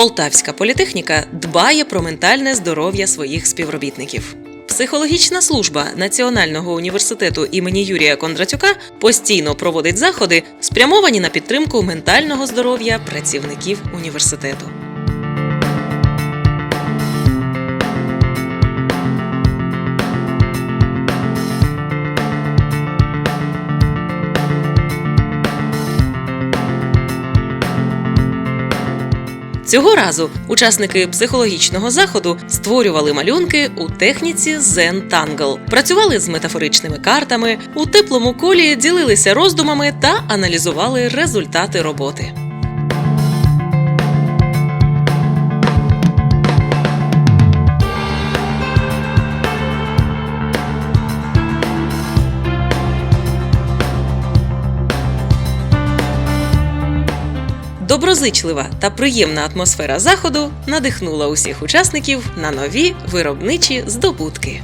Полтавська політехніка дбає про ментальне здоров'я своїх співробітників. Психологічна служба Національного університету імені Юрія Кондратюка постійно проводить заходи, спрямовані на підтримку ментального здоров'я працівників університету. Цього разу учасники психологічного заходу створювали малюнки у техніці Zen Tangle, працювали з метафоричними картами, у теплому колі ділилися роздумами та аналізували результати роботи. Доброзичлива та приємна атмосфера заходу надихнула усіх учасників на нові виробничі здобутки.